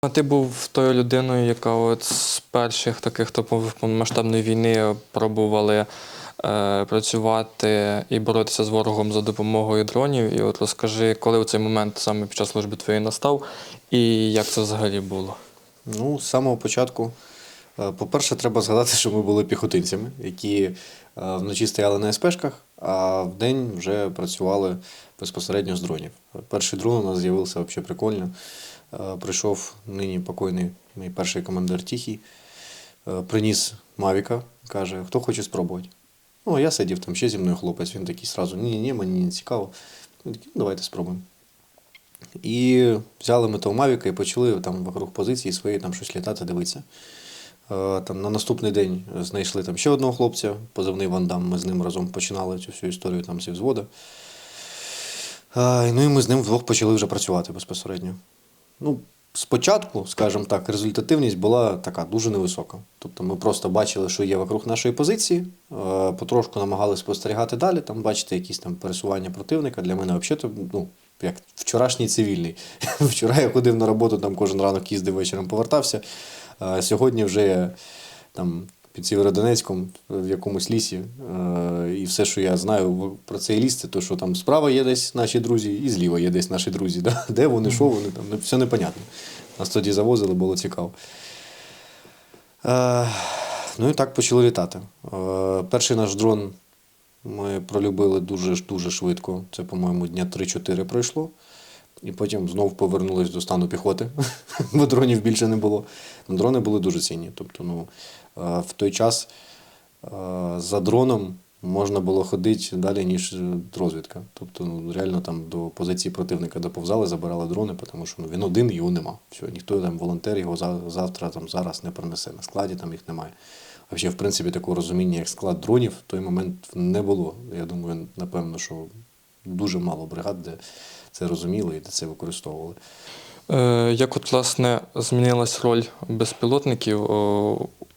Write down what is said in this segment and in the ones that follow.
А ти був тою людиною, яка от з перших таких хто повномасштабної війни пробували е, працювати і боротися з ворогом за допомогою дронів. І от розкажи, коли у цей момент саме під час служби твоєї настав, і як це взагалі було? Ну, з самого початку, е, по-перше, треба згадати, що ми були піхотинцями, які е, вночі стояли на СПшках, а вдень вже працювали безпосередньо з дронів. Перший дрон у нас з'явився взагалі прикольно. Е, Прийшов нині покойний мій перший командир Тихий, е, приніс Мавіка, каже, хто хоче спробувати. Ну, а я сидів там ще зі мною хлопець, він такий сразу, ні, ні, мені не цікаво. Ми такі, ну, давайте спробуємо. І взяли ми того Мавіка і почали там вокруг позиції свої там щось літати, дивитися. Е, Там, на наступний день знайшли там ще одного хлопця, позивний Вандам. Ми з ним разом починали цю всю історію там зі взвода. Е, Ну і ми з ним вдвох почали вже працювати безпосередньо. Ну, спочатку, скажімо так, результативність була така дуже невисока. Тобто ми просто бачили, що є вокруг нашої позиції, е, потрошку намагалися спостерігати далі, там бачити якісь там пересування противника. Для мене взагалі, ну, як вчорашній цивільний. Вчора я ходив на роботу, там кожен ранок їздив вечором повертався. Сьогодні вже там під Сєвєродонецьком в якомусь лісі. е, І все, що я знаю про цей ліс, це то, що там справа є десь наші друзі, і зліва є десь наші друзі. Да? Де вони, що вони там, ну, все непонятно. Нас тоді завозили, було цікаво. Е, Ну і так почали літати. Е, Перший наш дрон ми пролюбили дуже дуже швидко. Це, по-моєму, дня 3-4 пройшло. І потім знов повернулись до стану піхоти, бо дронів більше не було. Дрони були дуже цінні. Тобто, ну, е, в той час е, за дроном можна було ходити далі, ніж е, розвідка. Тобто, ну, реально там до позиції противника доповзали, забирали дрони, тому що ну, він один, його нема. Все, ніхто там волонтер його завтра, там, зараз не принесе. На складі там їх немає. А взагалі, в принципі, такого розуміння, як склад дронів, в той момент не було. Я думаю, напевно, що дуже мало бригад, де це розуміли і де це використовували. Е, як от, власне, змінилась роль безпілотників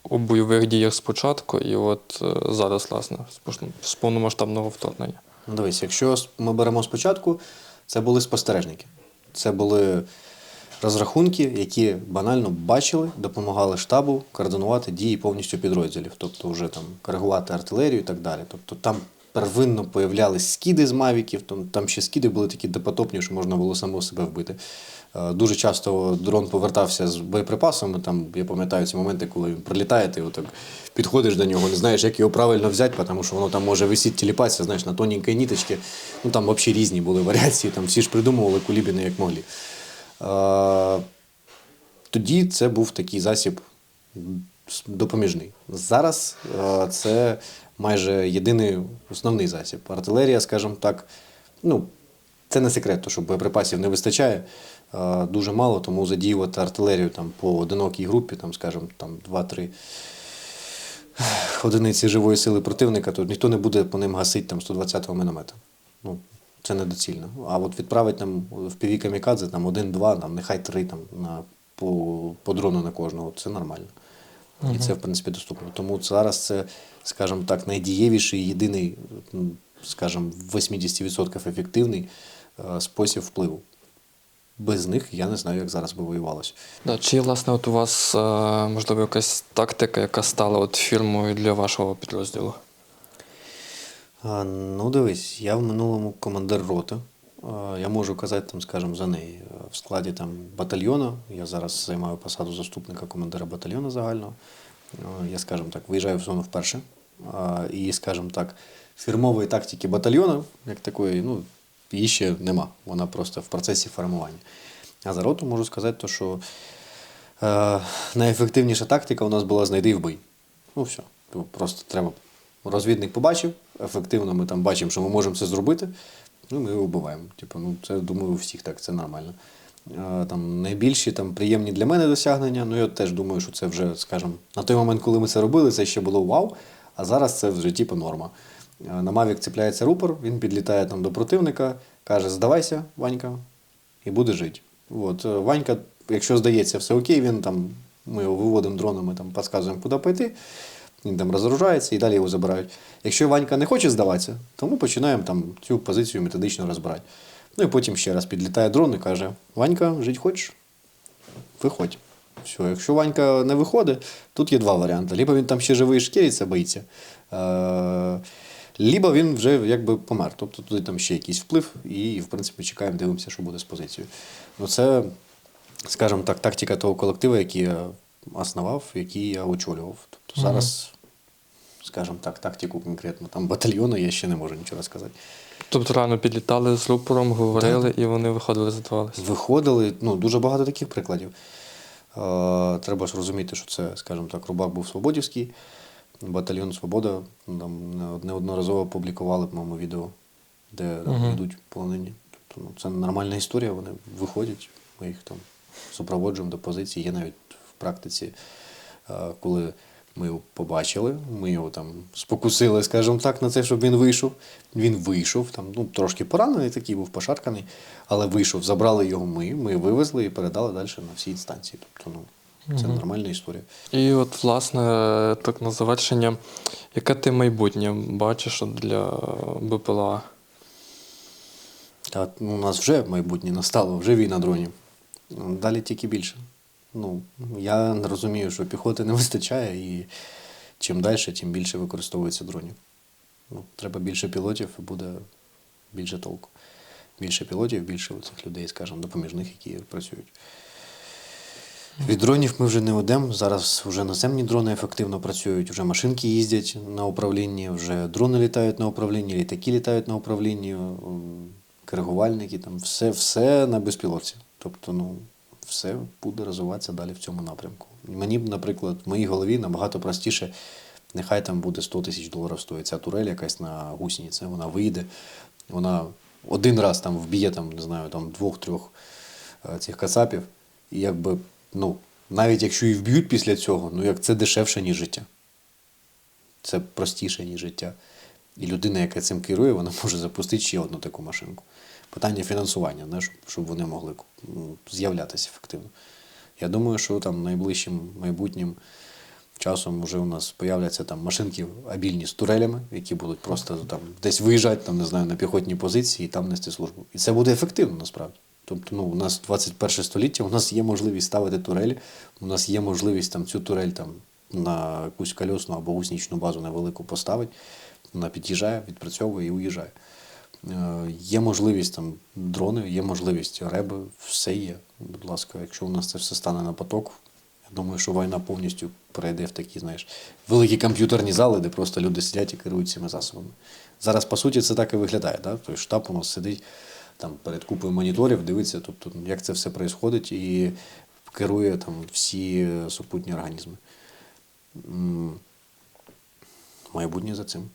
у бойових діях спочатку, і от е, зараз, власне, з повномасштабного вторгнення? Ну, дивись, якщо ми беремо спочатку, це були спостережники. Це були розрахунки, які банально бачили, допомагали штабу координувати дії повністю підрозділів, тобто вже там коригувати артилерію і так далі. Тобто там первинно появлялись скіди з мавіків, там, там ще скіди були такі допотопні, що можна було само себе вбити. Е, Дуже часто дрон повертався з боєприпасами. Там я пам'ятаю ці моменти, коли він прилітає, ти отак підходиш до нього, не знаєш, як його правильно взяти, тому що воно там може висіти тіліпатися, знаєш, на тоненькій ніточці. Ну там взагалі різні були варіації, там всі ж придумували кулібіни як могли. Е, Тоді це був такий засіб допоміжний. Зараз е, це майже єдиний основний засіб. Артилерія, скажімо так, ну, це не секрет, що боєприпасів не вистачає е, дуже мало, тому задіювати артилерію там, по одинокій групі, там, скажімо, там 2-3 одиниці живої сили противника, то ніхто не буде по ним гасити там 120-го міномета. Ну, це недоцільно. А от відправити там в піві камікадзе там один-два, там, нехай три там, на, по, по дрону на кожного, це нормально. І це, в принципі, доступно. Тому зараз це, скажімо так, найдієвіший, єдиний, скажімо, в 80% ефективний е, спосіб впливу. Без них я не знаю, як зараз би воювалося. Да, чи власне, от у вас, е, можливо, якась тактика, яка стала от фірмою для вашого підрозділу? А, ну, дивись, я в минулому командир роти. А, Я можу казати, там, скажімо, за неї. В складі там, батальйону. Я зараз займаю посаду заступника командира батальйону загального. Я, скажімо так, виїжджаю в зону вперше. І, скажімо так, фірмової тактики батальйону, як такої, ну, її ще нема. Вона просто в процесі формування. А за роту можу сказати, що е, найефективніша тактика у нас була знайди вбий. Ну, все. Типу, Просто треба. Розвідник побачив, ефективно ми там бачимо, що ми можемо це зробити. Ну, ми його вбиваємо. Типу, ну, це думаю, у всіх так, це нормально. Е, Там, найбільші там, приємні для мене досягнення. Ну, я теж думаю, що це вже, скажімо, на той момент, коли ми це робили, це ще було вау, а зараз це вже типу норма. Е, На Мавік цепляється рупор, він підлітає там до противника, каже: здавайся, Ванька, і буде жити. От, е, Ванька, якщо здається, все окей, він там, ми його виводимо дронами, там, підказуємо, куди пойти. Він там розоружається і далі його забирають. Якщо Ванька не хоче здаватися, то ми починаємо там цю позицію методично розбирати. Ну і потім ще раз підлітає дрон і каже: Ванька, жити хочеш? виходь. Все, якщо Ванька не виходить, тут є два варіанти. Либо він там ще живий шкіриться, боїться. Е- либо він вже якби помер. Тобто туди там ще якийсь вплив, і, в принципі, чекаємо, дивимося, що буде з позицією. Ну, це, скажімо так, тактика того колективу, який я основав, який я очолював. Тобто зараз, скажімо так, тактику конкретно там батальйону я ще не можу нічого розказати. Тобто рано підлітали з рупором, говорили, і вони виходили, задавалися. Виходили, ну, дуже багато таких прикладів. Е, треба ж розуміти, що це, скажімо так, Рубак був Свободівський, батальйон Свобода. Там неодноразово публікували, по-моєму, відео, де там, йдуть полонені. Тобто, ну, це нормальна історія, вони виходять, ми їх там супроводжуємо до позиції. Є навіть практиці, е, коли ми його побачили, ми його там спокусили, скажімо так, на це, щоб він вийшов. Він вийшов, там, ну, трошки поранений, такий був пошарканий, але вийшов, забрали його ми, ми вивезли і передали далі на всі інстанції. Тобто, ну, це Мгм. нормальна історія. І от, власне, так на завершення, яке ти майбутнє бачиш для БПЛА? А ну, у нас вже майбутнє настало, вже війна дронів. Далі тільки більше. Ну, я розумію, що піхоти не вистачає, і чим далі, тим більше використовується дронів. Ну, треба більше пілотів і буде більше толку. Більше пілотів, більше цих людей, скажімо, допоміжних, які працюють. Від дронів ми вже не ведемо. Зараз вже наземні дрони ефективно працюють, вже машинки їздять на управлінні, вже дрони літають на управлінні, літаки літають на управлінні, коригувальники, там все, все на безпілотці. Тобто, ну, все буде розвиватися далі в цьому напрямку. Мені б, наприклад, в моїй голові набагато простіше, нехай там буде 100 тисяч доларів стоїть ця турель якась на гусениці, вона вийде, вона один раз там вб'є там, не знаю, там двох-трьох е, цих кацапів, і якби, ну, навіть якщо і вб'ють після цього, ну як це дешевше, ніж життя. Це простіше, ніж життя. І людина, яка цим керує, вона може запустити ще одну таку машинку. Питання фінансування, не, щоб, вони могли ну, з'являтися ефективно. Я думаю, що там найближчим майбутнім часом вже у нас появляться там машинки абільні з турелями, які будуть просто там десь виїжджати, там, не знаю, на піхотні позиції і там нести службу. І це буде ефективно насправді. Тобто, ну, у нас 21 століття, у нас є можливість ставити турелі, у нас є можливість там, цю турель там, на якусь кольосну або гуснічну базу невелику поставити, вона під'їжджає, відпрацьовує і уїжджає. Е, Є можливість там дрони, є можливість реби, все є. Будь ласка, якщо у нас це все стане на поток, я думаю, що війна повністю перейде в такі, знаєш, великі комп'ютерні зали, де просто люди сидять і керують цими засобами. Зараз, по суті, це так і виглядає. Да? Тобто штаб у нас сидить там перед купою моніторів, дивиться, тобто, як це все відбувається, і керує там всі супутні організми. Майбутнє за цим.